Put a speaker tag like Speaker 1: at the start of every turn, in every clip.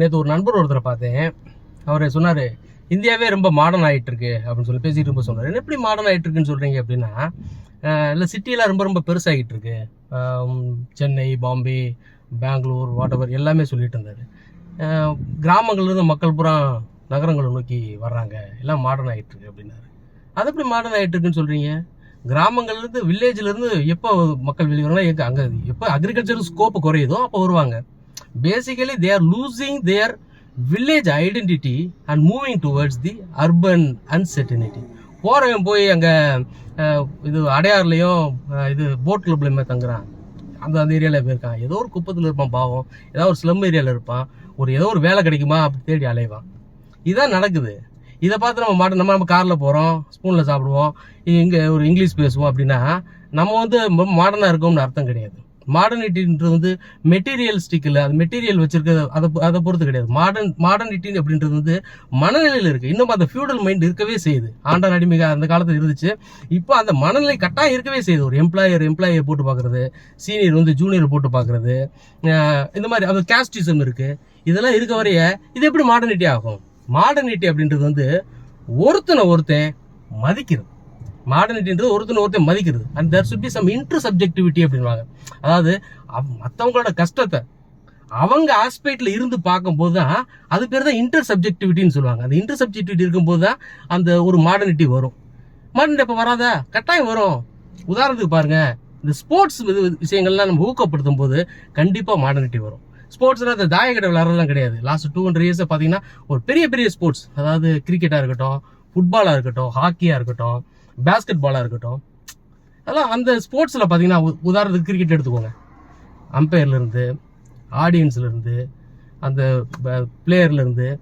Speaker 1: நேற்று ஒரு நண்பர் ஒருத்தரை பார்த்தேன். அவர் சொன்னார் இந்தியாவே ரொம்ப மாடர்ன் ஆகிட்டு இருக்கு அப்படின்னு சொல்லி பேசிட்டு ரொம்ப சொன்னார். என்ன எப்படி மாடர்ன் ஆகிட்டு இருக்குன்னு சொல்கிறீங்க அப்படின்னா இல்லை சிட்டியெலாம் ரொம்ப ரொம்ப பெருசாகிட்டு இருக்கு சென்னை பாம்பே பெங்களூர் வாட்டவர் எல்லாமே சொல்லிட்டு இருந்தார். கிராமங்கள்லேருந்து மக்கள் பூரா நகரங்களை நோக்கி வர்றாங்க. எல்லாம் மாடர்ன் ஆகிட்டு இருக்கு அப்படின்னாரு. அது எப்படி மாடர்ன் ஆகிட்டு இருக்குன்னு சொல்கிறீங்க கிராமங்கள்லேருந்து வில்லேஜ்லேருந்து எப்போ மக்கள் வெளியே வராங்க எங்கே அங்கே எப்போ அக்ரிகல்ச்சர் ஸ்கோப்பு குறையுதோ அப்போ வருவாங்க. Basically they're losing their village identity and moving towards the urban uncertainty போகிறவன் போய் அங்கே இது அடையாறுலேயும் இது போட் கிளப்லையுமே தங்குறான். அந்த அந்த ஏரியாவில் போயிருக்கான். ஏதோ ஒரு குப்பத்தில் இருப்பான் பாவம். ஏதோ ஒரு ஸ்லம் ஏரியாவில் இருப்பான். ஒரு ஏதோ ஒரு வேலை கிடைக்குமா அப்படி தேடி அலைவான். இதான் நடக்குது. இதை பார்த்து நம்ம மாட்ட நம்ம நம்ம காரில் போகிறோம் ஸ்பூனில் சாப்பிடுவோம் இங்கே ஒரு இங்கிலீஷ் பேசுவோம் அப்படின்னா நம்ம வந்து மாடர்னாக இருக்கோம்னு அர்த்தம் கிடையாது. மாடர்னிட்டின்றது வந்து மெட்டீரியலிஸ்டிக் இல்லை அது மெட்டீரியல் வச்சிருக்க அதை அதை பொறுத்து கிடையாது. மாடர்ன் மாடர்னிட்டி அப்படின்றது வந்து மனநிலையில் இருக்குது இன்னும் அந்த ஃபியூடல் மைண்ட் இருக்கவே செய்யுது. ஆண்டான் அடிமைக அந்த காலத்தில் இருந்துச்சு. இப்போ அந்த மனநிலை கட்டாயம் இருக்கவே செய்யுது. ஒரு எம்ப்ளாயர் எம்ப்ளாயை போட்டு பார்க்குறது சீனியர் வந்து ஜூனியர் போட்டு பார்க்குறது இந்த மாதிரி அது கேஸ்டிசம் இருக்குது இதெல்லாம் இருக்க வரைய இது எப்படி மாடர்னிட்டி ஆகும்? மாடர்னிட்டி அப்படின்றது வந்து ஒருத்தனை ஒருத்தன் மதிக்கிறது. மாடர்னிட்டின்றது ஒருத்தனை ஒருத்தன் மதிக்கிறது and there should be some intersubjectivity அப்படின்வாங்க அதாவது மற்றவங்களோட கஷ்டத்தை அவங்க ஆஸ்பெக்டில் இருந்து பார்க்கும்போது தான் அது பேர் தான் இன்டர் சப்ஜெக்டிவிட்டின்னு சொல்லுவாங்க. அந்த இன்டர் சப்ஜெக்டிவிட்டி இருக்கும்போது தான் அந்த ஒரு மாடர்னிட்டி வரும். மாடர்னிட்டி அப்போ வராதா கட்டாயம் வரும். உதாரணத்துக்கு பாருங்கள் இந்த ஸ்போர்ட்ஸ் இது விஷயங்கள்லாம் நம்ம ஊக்கப்படுத்தும் போது கண்டிப்பாக மாடர்னிட்டி வரும். ஸ்போர்ட்ஸில் அந்த தாயக்கடை விளாட்றதுலாம் கிடையாது. லாஸ்ட் டூ ஹண்ட்ரட் இயர்ஸை பார்த்தீங்கன்னா ஒரு பெரிய பெரிய ஸ்போர்ட்ஸ் அதாவது கிரிக்கெட்டாக இருக்கட்டும் ஃபுட்பாலாக இருக்கட்டும் ஹாக்கியாக இருக்கட்டும் பேஸ்கெட் பாலாக இருக்கட்டும். அதெல்லாம் அந்த ஸ்போர்ட்ஸில் பார்த்தீங்கன்னா உ- உதாரணத்துக்கு கிரிக்கெட் எடுத்துக்கோங்க. அம்பையர்லேருந்து ஆடியன்ஸ்லேருந்து அந்த பிளேயர்லேருந்து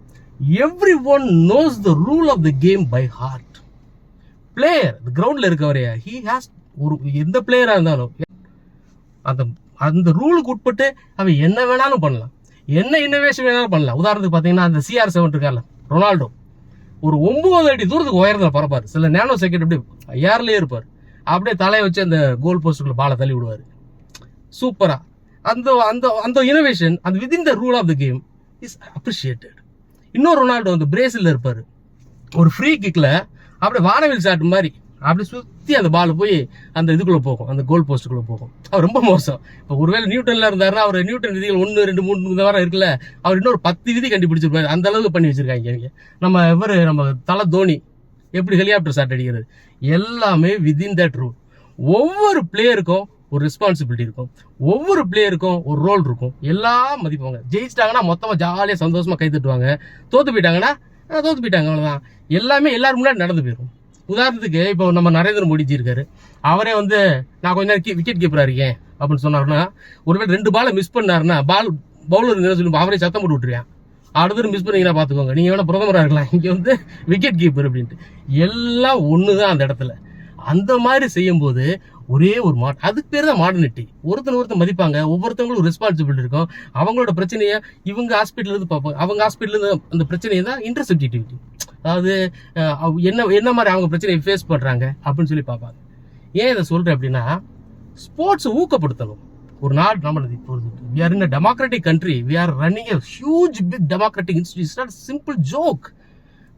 Speaker 1: everyone knows the rule of the game by heart player கிரவுண்டில் இருக்கவரையா ஹீ ஹாஸ் ஒரு எந்த பிளேயராக இருந்தாலும் அந்த அந்த ரூலுக்கு உட்பட்டு அவன் என்ன வேணாலும் பண்ணலாம். என்ன இன்னோவேஷன் வேணாலும் பண்ணலாம். உதாரணத்துக்கு பார்த்தீங்கன்னா அந்த சிஆர் செவன் இருக்கார்ல ரொனால்டோ ஒரு ஒன்பது அடி தூரத்துக்கு உயரத்தில் பறப்பார். சில நேனோ செகண்ட் அப்படி ஏர்லேயே இருப்பார். அப்படியே தலையை வச்சு அந்த கோல் போஸ்ட்டுக்குள்ள பாலை தள்ளி விடுவார். சூப்பரா அந்த அந்த அந்த இனோவேஷன் அந்த within the rule of the game is appreciated இன்னொரு ரொனால்டோ வந்து பிரேசிலில் இருப்பார். ஒரு ஃப்ரீ கிக்ல அப்படியே வானவில் சாட்டு மாதிரி அப்படியே சுற்றி அந்த பால் போய் அந்த இதுக்குள்ளே போகும் அந்த கோல் போஸ்ட்டுக்குள்ளே போகும். அவர் ரொம்ப மோசம். இப்போ ஒருவேளை நியூட்டனில் இருந்தாருன்னா அவர் நியூட்டன் விதிகள் ஒன்று ரெண்டு மூணு இந்த வாரம் இருக்குல்ல அவர் இன்னொரு பத்து விதி கண்டுபிடிச்சிருப்பாரு. அந்த அளவுக்கு பண்ணி வச்சிருக்காங்க இங்க நம்ம எவர் நம்ம தலை தோனி எப்படி ஹெலிகாப்டர் ஷாட் அடிக்கிறது? எல்லாமே விதின் தட் ரூல் ஒவ்வொரு பிளேயருக்கும் ஒரு ரெஸ்பான்சிபிலிட்டி இருக்கும். ஒவ்வொரு பிளேயருக்கும் ஒரு ரோல் இருக்கும். எல்லாம் மதிப்பாங்க. ஜெயிச்சிட்டாங்கன்னா மொத்தமாக ஜாலியாக சந்தோஷமாக கை தட்டுவாங்க. தோத்து போயிட்டாங்கன்னா தோற்று தோத்து போயிட்டாங்க அவ்வளோதான் எல்லாமே எல்லாரும் முன்னாடி நடந்து போயிடும் உதாரணத்துக்கு இப்போ நம்ம நரேந்திர மோடிஜி இருக்காரு. அவரே வந்து நான் கொஞ்ச நேரம் விக்கெட் கீப்பராக இருக்கேன் அப்படின்னு சொன்னாருன்னா ஒருவேளை ரெண்டு பாலை மிஸ் பண்ணாருன்னா பால் பவுலர் என்ன சொல்லி அவரே சத்தம் போட்டு விட்டுருவேன். அடுத்தது மிஸ் பண்ணீங்கன்னா பார்த்துக்கோங்க நீங்கள் வேணா பிரதமராக இருக்கலாம். இங்கே வந்து விக்கெட் கீப்பர் அப்படின்ட்டு. எல்லாம் ஒன்று தான் அந்த இடத்துல. அந்த மாதிரி செய்யும்போது ஒரே ஒரு மாட் அதுக்கு பேர் தான் மாடர்னிட்டி ஒருத்தன் ஒருத்தர் மதிப்பாங்க ஒவ்வொருத்தவங்களும் ரெஸ்பான்சிபிலிட்டி இருக்கும். அவங்களோட பிரச்சனையை இவங்க ஹாஸ்பிட்டல் இருந்து பார்ப்பாங்க அவங்க ஹாஸ்பிட்டல் இருந்து அந்த பிரச்சனையை தான் இன்டர்செப்டிவிட்டி அதாவது என்ன என்ன மாதிரி அவங்க பிரச்சனையை ஃபேஸ் பண்ணுறாங்க அப்படின்னு சொல்லி பார்ப்பாங்க. ஏன் இதை சொல்கிறேன் அப்படின்னா ஸ்போர்ட்ஸை ஊக்கப்படுத்தணும். ஒரு நாடு நம்ம we are in a democratic country we are running a huge big democratic institute not simple joke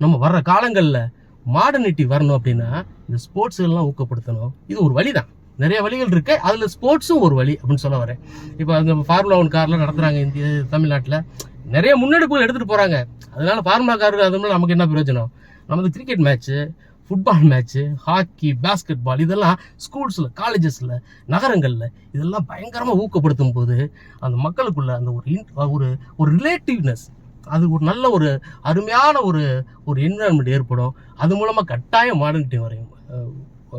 Speaker 1: நம்ம வர்ற காலங்களில் மாடர்னிட்டி வரணும் அப்படின்னா இந்த ஸ்போர்ட்ஸ் எல்லாம் ஊக்கப்படுத்தணும். இது ஒரு வழி தான் நிறைய வழிகள் இருக்கு. அதுல ஸ்போர்ட்ஸும் ஒரு வழி அப்படின்னு சொல்ல வரேன். இப்போ அந்த ஃபார்முலா ஒன் கார்லாம் நடத்துறாங்க இந்திய தமிழ்நாட்டில். நிறைய முன்னெடுப்புகள் எடுத்துட்டு போறாங்க. அதனால ஃபார்முலா கார் அது நமக்கு என்ன பிரயோஜனம்? நமது cricket match football match hockey basketball இதெல்லாம் ஸ்கூல்ஸில் காலேஜஸில் நகரங்களில் இதெல்லாம் பயங்கரமாக ஊக்கப்படுத்தும் போது அந்த மக்களுக்குள்ள அந்த ஒரு இன் ஒரு ஒரு ரிலேட்டிவ்னஸ் அது ஒரு நல்ல ஒரு அருமையான ஒரு ஒரு என்விரான்மெண்ட் ஏற்படும். அது மூலமாக கட்டாயம் மாடர்னிட்டி வரையும்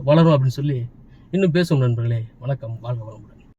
Speaker 1: வளரும் அப்படின்னு சொல்லி இன்னும் பேசும் நண்பர்களே. வணக்கம். வாழ்க வளமுடன்.